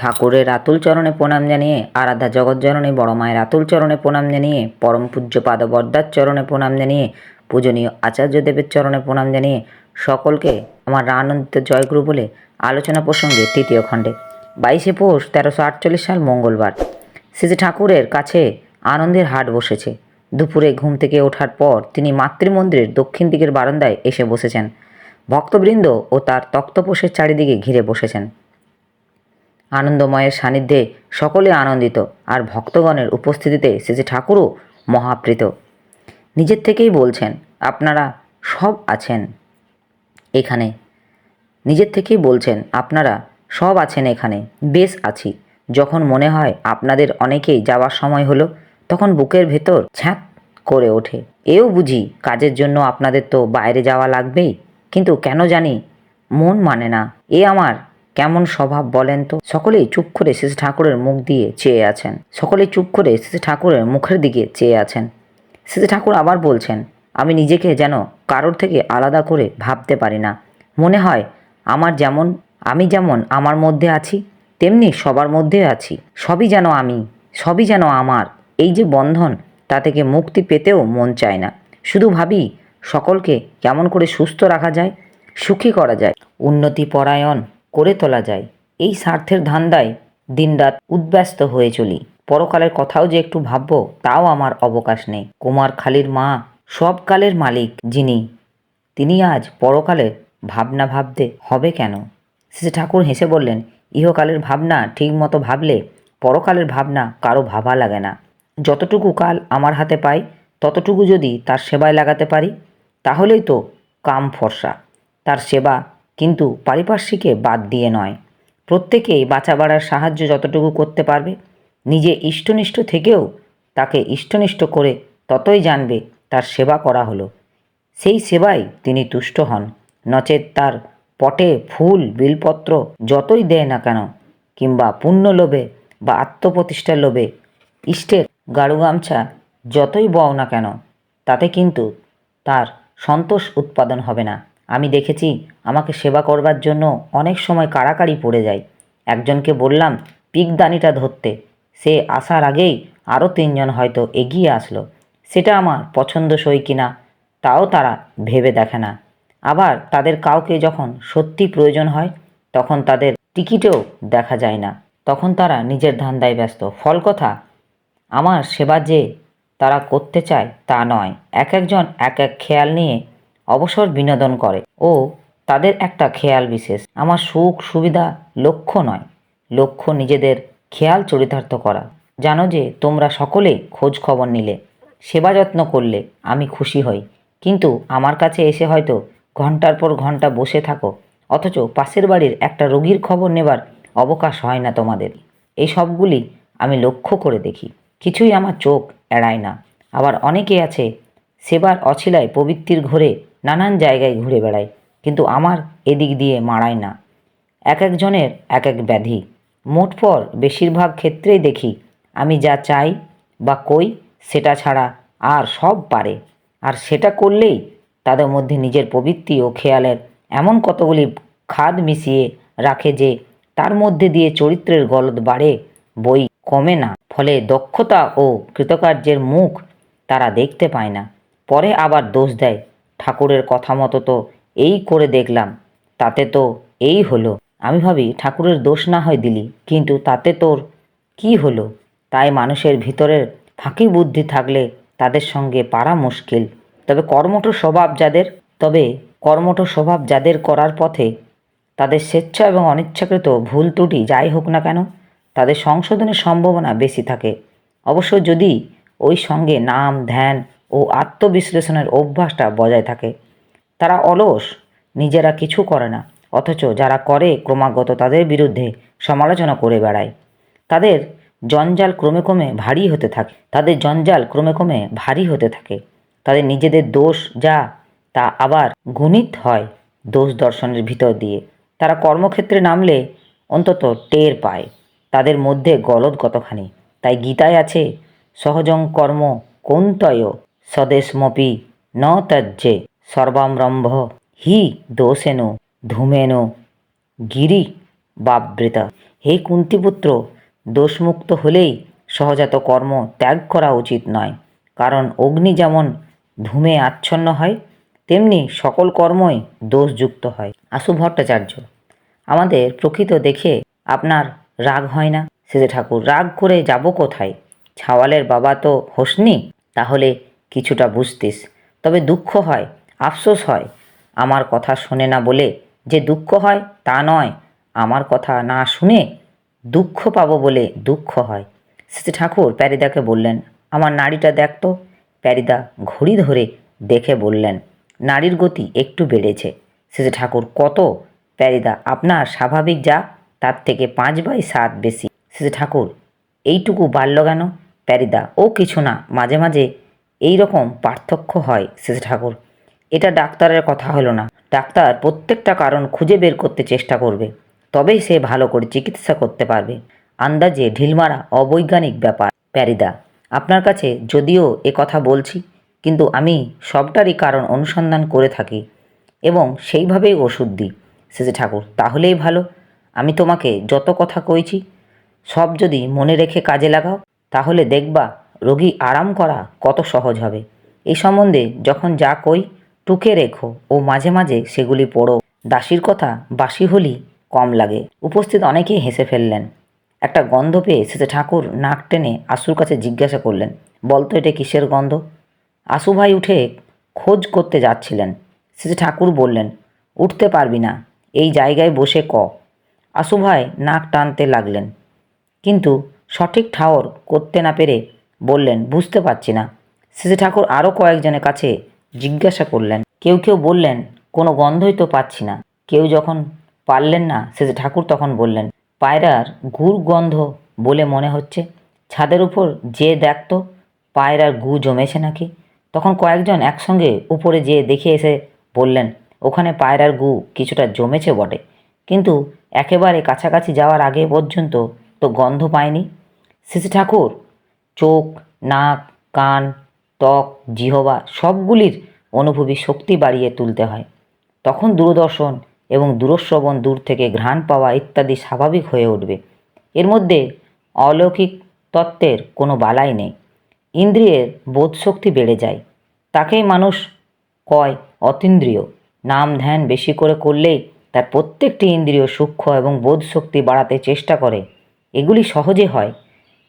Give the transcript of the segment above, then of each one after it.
ঠাকুরের আতুল চরণে প্রণাম জানিয়ে, আরাধ্যা জগৎজননী বড় মায়ের আতুল চরণে প্রণাম জানিয়ে, পরম পূজ্য পাদ বরদার চরণে প্রণাম জানিয়ে, পূজনীয় আচার্য দেবের চরণে প্রণাম জানিয়ে সকলকে আমার আনন্দিত জয়গুরু বলে আলোচনা প্রসঙ্গে তৃতীয় খণ্ডে। বাইশে পৌষ তেরোশো আটচল্লিশ সাল মঙ্গলবার। শ্রী ঠাকুরের কাছে আনন্দের হাট বসেছে। দুপুরে ঘুম থেকে ওঠার পর তিনি মাতৃমন্দিরের দক্ষিণ দিকের বারান্দায় এসে বসেছেন। ভক্তবৃন্দ ও তার তক্তপোষের চারিদিকে ঘিরে বসেছেন। আনন্দময়ের সান্নিধ্যে সকলে আনন্দিত আর ভক্তগণের উপস্থিতিতে শ্রী ঠাকুরও মহাপ্রীত। নিজের থেকেই বলছেন, আপনারা সব আছেন এখানে। নিজের থেকেই বলছেন, আপনারা সব আছেন এখানে, বেশ আছি। যখন মনে হয় আপনাদের অনেকেই যাওয়ার সময় হলো, তখন বুকের ভেতর ছ্যাঁক করে ওঠে। এও বুঝি কাজের জন্য আপনাদের তো বাইরে যাওয়া লাগবেই, কিন্তু কেন জানি মন মানে না। এ আমার কেমন স্বভাব বলেন তো? সকলেই চুপ করে শ্রী ঠাকুরের মুখ দিয়ে চেয়ে আছেন। সকলেই চুপ করে শ্রী ঠাকুরের মুখের দিকে চেয়ে আছেন। শ্রী ঠাকুর আবার বলছেন, আমি নিজেকে যেন কারোর থেকে আলাদা করে ভাবতে পারি না। মনে হয় আমার যেমন, আমি যেমন আমার মধ্যে আছি, তেমনি সবার মধ্যে আছি। সবই যেন আমি, সবই যেন আমার। এই যে বন্ধন, তা থেকে মুক্তি পেতেও মন চায় না। শুধু ভাবি সকলকে কেমন করে সুস্থ রাখা যায়, সুখী করা যায়। উন্নতি পরায়ণ করে তোলা যায়। এই স্বার্থের ধান্দায় দিনরাত উদ্ব্যস্ত হয়ে চলি। পরকালের কথাও যে একটু ভাববো, তাও আমার অবকাশ নেই। কুমার খালির মা সবকালের মালিক যিনি, তিনি আজ পরকালের ভাবনা ভাবতে হবে কেন? শ্রী ঠাকুর হেসে বললেন, ইহকালের ভাবনা ঠিক মতো ভাবলে পরকালের ভাবনা কারও ভাবা লাগে না। যতটুকু কাল আমার হাতে পাই, ততটুকু যদি তার সেবায় লাগাতে পারি, তাহলেই তো কাম ফর্সা। তার সেবা কিন্তু পারিপার্শ্বিকে বাদ দিয়ে নয়। প্রত্যেকেই বাঁচা বাড়ার সাহায্য যতটুকু করতে পারবে, নিজে ইষ্টনিষ্ঠ থেকেও তাকে ইষ্টনিষ্ঠ করে ততই জানবে তার সেবা করা হলো। সেই সেবায় তিনি তুষ্ট হন। নচেত তার পটে ফুল, বিলপত্র যতই দেয় না কেন, কিংবা পুণ্য লোভে বা আত্মপ্রতিষ্ঠার লোভে, ইষ্টের গাড়ু গামছা যতই বও না কেন, তাতে কিন্তু তার সন্তোষ উৎপাদন হবে না। আমি দেখেছি, আমাকে সেবা করবার জন্য অনেক সময় কাড়াকাড়ি পড়ে যায়। একজনকে বললাম পিকদানিটা ধরতে। সে আসার আগেই আরও তিনজন হয়তো এগিয়ে আসলো। সেটা আমার পছন্দসই কিনা তাও তারা ভেবে দেখে না। আবার তাদের কাউকে যখন সত্যি প্রয়োজন হয়, তখন তাদের টিকিটেও দেখা যায় না। তখন তারা নিজের ধান্দায় ব্যস্ত। ফল কথা, আমার সেবা যে তারা করতে চায় তা নয়। এক একজন এক এক খেয়াল নিয়ে অবসর বিনোদন করে। ও তাদের একটা খেয়াল বিশেষ। আমার সুখ সুবিধা লক্ষ্য নয়, লক্ষ্য নিজেদের খেয়াল চরিতার্থ করা। জানো যে তোমরা সকলেই খোঁজ খবর নিলে, সেবা যত্ন করলে আমি খুশি হই। কিন্তু আমার কাছে এসে হয়তো ঘণ্টার পর ঘণ্টা বসে থাকো, অথচ পাশের বাড়ির একটা রোগীর খবর নেবার অবকাশ হয় না তোমাদের। এই সবগুলি আমি লক্ষ্য করে দেখি। কিছুই আমার চোখ এড়ায় না। আবার অনেকে আছে, সেবার অছিলায় প্রবৃত্তির ঘোরে নানান জায়গায় ঘুরে বেড়ায়, কিন্তু আমার এদিক দিয়ে মাড়ায় না। এক একজনের এক এক ব্যাধি। মোট পর বেশিরভাগ ক্ষেত্রেই দেখি, আমি যা চাই বা কই, সেটা ছাড়া আর সব পারে। আর সেটা করলেই তাদের মধ্যে নিজের প্রবৃত্তি ও খেয়ালের এমন কতগুলি খাদ মিশিয়ে রাখে যে তার মধ্যে দিয়ে চরিত্রের গলদ বাড়ে, বই কমে না। ফলে দক্ষতা ও কৃতকার্যের মুখ তারা দেখতে পায় না। পরে আবার দোষ দেয় ঠাকুরের কথা মতো তো এই করে দেখলাম, তাতে তো এই হলো। আমি ভাবি, ঠাকুরের দোষ না হয় দিলি, কিন্তু তাতে তোর কি হলো? তাই মানুষের ভিতরের ফাঁকি বুদ্ধি থাকলে তাদের সঙ্গে পারা মুশকিল। তবে কর্মঠ স্বভাব যাদের, তবে কর্মঠ স্বভাব যাদের করার পথে তাদের স্বেচ্ছা এবং অনিচ্ছাকৃত ভুল ত্রুটি যাই হোক না কেন, তাদের সংশোধনের সম্ভাবনা বেশি থাকে। অবশ্য যদি ওই সঙ্গে নাম, ধ্যান ও আত্মবিশ্লেষণের অভ্যাসটা বজায় থাকে। তারা অলস, নিজেরা কিছু করে না, অথচ যারা করে ক্রমাগত তাদের বিরুদ্ধে সমালোচনা করে বেড়ায়। তাদের জঞ্জাল ক্রমে ক্রমে ভারী হতে থাকে, তাদের জঞ্জাল ক্রমে ক্রমে ভারী হতে থাকে। তাদের নিজেদের দোষ যা, তা আবার গুণিত হয় দোষ দর্শনের ভিতর দিয়ে। তারা কর্মক্ষেত্রে নামলে অন্তত টের পায়, তাদের মধ্যে গলদ কতখানি। তাই গীতায় আছে, সহজং কর্ম কৌন্তয় স্বদেশমপি ন ত্যাজ্যে সর্বাম্রম্ভ হি দোষেন ধূমেন গিরি বাবৃতা। হে কুন্তিপুত্র, দোষমুক্ত হলেই সহজাত কর্ম ত্যাগ করা উচিত নয়, কারণ অগ্নি যেমন ধূমে আচ্ছন্ন হয়, তেমনি সকল কর্মই দোষযুক্ত হয়। আশু ভট্টাচার্য, আমাদের প্রকৃত দেখে আপনার রাগ হয় না? সেজে ঠাকুর, রাগ করে যাব কোথায়? ছাওয়ালের বাবা তো হোসনি, তাহলে কিছুটা বুঝতিস। তবে দুঃখ হয়, আফসোস হয়। আমার কথা শোনে না বলে যে দুঃখ হয় তা নয়। আমার কথা না শুনে দুঃখ পাবো বলে দুঃখ হয়। শ্রী ঠাকুর প্যারিদাকে বললেন, আমার নাড়িটা দেখতো প্যারিদা ঘড়ি ধরে দেখে বললেন নারীর গতি একটু বেড়েছে। সেজে ঠাকুর, কত? প্যারিদা, আপনার স্বাভাবিক যা, তার থেকে পাঁচ বাই সাত বেশি। শ্রী ঠাকুর, এইটুকু বাড়ল কেন? প্যারিদা, ও কিছু না, মাঝে মাঝে এই রকম পার্থক্য হয়, সেজে ঠাকুর। এটা ডাক্তারের কথা হলো না। ডাক্তার প্রত্যেকটা কারণ খুঁজে বের করতে চেষ্টা করবে, তবেই সে ভালো করে চিকিৎসা করতে পারবে। আন্দাজে ঢিলমারা অবৈজ্ঞানিক ব্যাপার, প্যারিদা। আপনার কাছে যদিও এ কথা বলছি, কিন্তু আমি সবটারই কারণ অনুসন্ধান করে থাকি এবং সেইভাবেই ওষুধ দিই, সেজে ঠাকুর। তাহলেই ভালো। আমি তোমাকে যত কথা কইছি, সব যদি মনে রেখে কাজে লাগাও, তাহলে দেখবা রোগী আরাম করা কত সহজ হবে। এই সম্বন্ধে যখন যা কই, টুকে রেখো ও মাঝে মাঝে সেগুলি পড়ো। দাসীর কথা বাসি হলি কম লাগে। উপস্থিত অনেকেই হেসে ফেললেন। একটা গন্ধ পেয়ে শেষে ঠাকুর নাক টেনে আশুর কাছে জিজ্ঞাসা করলেন বলতো এটা কিসের গন্ধ? আশু ভাই উঠে খোঁজ করতে যাচ্ছিলেন। শেষে ঠাকুর বললেন, উঠতে পারবি না, এই জায়গায় বসে ক। আশু ভাই নাক টানতে লাগলেন। কিন্তু সঠিক ঠাওর করতে না পেরে বললেন, বুঝতে পারছি না। শেষে ঠাকুর আরও কয়েকজনের কাছে জিজ্ঞাসা করলেন, কেউ কেউ বললেন, কোনো গন্ধই তো পাচ্ছি না। কেউ যখন পারলেন না শেষে ঠাকুর তখন বললেন, পায়রার গুড় গন্ধ বলে মনে হচ্ছে। ছাদের উপর যে দেখতো, পায়রার গু জমেছে নাকি? তখন কয়েকজন একসঙ্গে উপরে যেয়ে দেখে এসে বললেন, ওখানে পায়রার গু কিছুটা জমেছে বটে। কিন্তু একেবারে কাছাকাছি যাওয়ার আগে পর্যন্ত তো গন্ধ পায়নি শেষে ঠাকুর চোখ, নাক, কান, ত্বক, জিহবা সবগুলির অনুভবী শক্তি বাড়িয়ে তুলতে হয়। তখন দূরদর্শন এবং দূরশ্রবণ দূর থেকে ঘ্রাণ পাওয়া ইত্যাদি স্বাভাবিক হয়ে উঠবে। এর মধ্যে অলৌকিক তত্ত্বের কোনো বালাই নেই। ইন্দ্রিয়ের বোধশক্তি বেড়ে যায়। তাকেই মানুষ কয় অতীন্দ্রিয়। নাম ধ্যান বেশি করে করলেই তার প্রত্যেকটি ইন্দ্রিয় সূক্ষ্ম এবং বোধশক্তি বাড়াতে চেষ্টা করে। এগুলি সহজে হয়।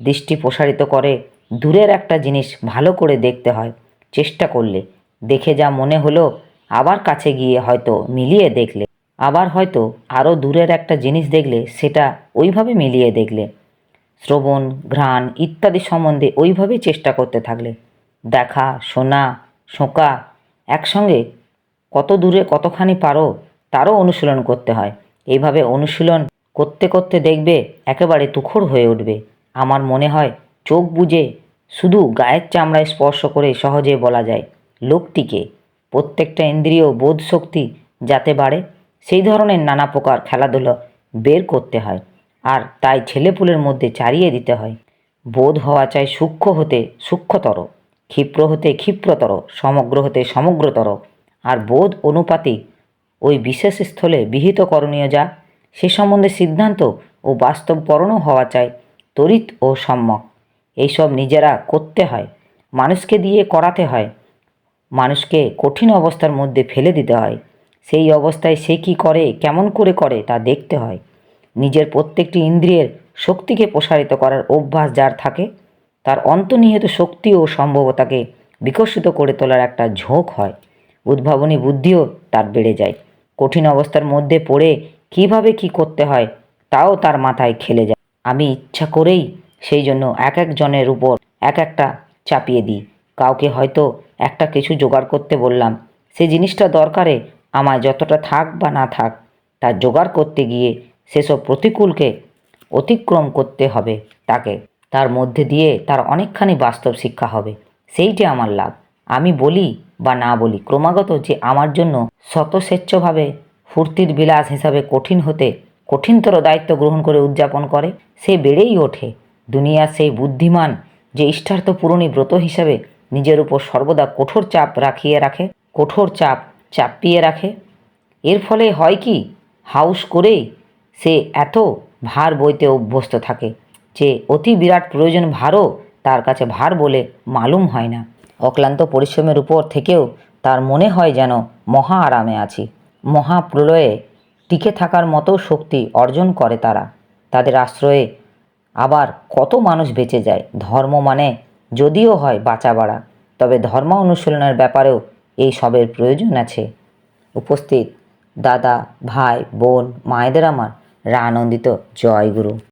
দৃষ্টি প্রসারিত করে, দূরের একটা জিনিস ভালো করে দেখতে হয়। চেষ্টা করলে। দেখে যা মনে হলো, আবার কাছে গিয়ে হয়তো মিলিয়ে দেখলে। আবার হয়তো আরও দূরের একটা জিনিস দেখলে, সেটা ওইভাবে মিলিয়ে দেখলে। শ্রবণ, ঘ্রাণ ইত্যাদি সম্বন্ধে ওইভাবেই চেষ্টা করতে থাকলে। দেখা, শোনা, শোঁকা একসঙ্গে কত দূরে কতখানি পারো, তারও অনুশীলন করতে হয়। এইভাবে অনুশীলন করতে করতে দেখবে, একেবারে তুখর হয়ে উঠবে। আমার মনে হয় চোখ বুজে শুধু গায়ের চামড়ায় স্পর্শ করে সহজে বলা যায় লোকটিকে। প্রত্যেকটা ইন্দ্রিয় বোধ শক্তি যাতে বাড়ে, সেই ধরনের নানা প্রকার খেলাধুলো বের করতে হয় আর তাই ছেলেপুলের মধ্যে চারিয়ে দিতে হয়। বোধ হওয়া চাই সূক্ষ্ম হতে সূক্ষ্মতর, ক্ষিপ্র হতে ক্ষিপ্রতর, সমগ্র হতে সমগ্রতর। আর বোধ অনুপাতিক ওই বিশেষ স্থলে বিহিত করণীয় যা, সে সম্বন্ধে সিদ্ধান্ত ও বাস্তবকরণও হওয়া চাই তড়িৎ ও সম্যক। এইসব নিজেরা করতে হয়, মানুষকে দিয়ে করাতে হয়, মানুষকে কঠিন অবস্থার মধ্যে ফেলে দিতে হয়। সেই অবস্থায় সে কি করে, কেমন করে করে তা দেখতে হয়। নিজের প্রত্যেকটি ইন্দ্রিয়ের শক্তিকে প্রসারিত করার অভ্যাস যার থাকে, তার অন্তর্নিহিত শক্তি ও সম্ভবতাকে বিকশিত করে তোলার একটা ঝোঁক হয়। উদ্ভাবনী বুদ্ধিও তার বেড়ে যায়। কঠিন অবস্থার মধ্যে পড়ে কীভাবে কি করতে হয়, তাও তার মাথায় খেলে যায়। আমি ইচ্ছা করেই সেই জন্য এক একজনের উপর এক একটা চাপিয়ে দিই। কাউকে হয়তো একটা কিছু জোগাড় করতে বললাম। সে জিনিসটা দরকারে, আমায় যতটা থাক বা না থাক তা জোগাড় করতে গিয়ে সেসব প্রতিকূলকে অতিক্রম করতে হবে। তাকে তার মধ্যে দিয়ে তার অনেকখানি বাস্তব শিক্ষা হবে। সেইটি আমার লাভ। আমি বলি বা না বলি ক্রমাগত যে আমার জন্য স্বতঃস্বেচ্ছভাবে ফুর্তির বিলাস হিসাবে কঠিন হতে কঠিনতর দায়িত্ব গ্রহণ করে উদযাপন করে, সে বেড়েই ওঠে। দুনিয়ার সেই বুদ্ধিমান যে ইষ্টার্থ পূরণী ব্রত হিসাবে নিজের উপর সর্বদা কঠোর চাপ রাখিয়ে রাখে, কঠোর চাপ চাপিয়ে রাখে। এর ফলে হয় কি? হাউস করেই সে এত ভার বইতে অভ্যস্ত থাকে যে অতি বিরাট প্রয়োজন ভারও তার কাছে ভার বলে মালুম হয় না। অক্লান্ত পরিশ্রমের উপর থেকেও তার মনে হয় যেন মহা আরামে আছি। মহাপ্রলয়ে টিকে থাকার মতো শক্তি অর্জন করে তারা। তাদের আশ্রয়ে আবার কত মানুষ বেঁচে যায়, ধর্ম মানে যদিও হয় বাঁচা বাড়া, তবে ধর্ম অনুশীলনের ব্যাপারেও এই সবের প্রয়োজন আছে। উপস্থিত দাদা, ভাই, বোন, মায়েদের আমার রা আনন্দিত জয় গুরু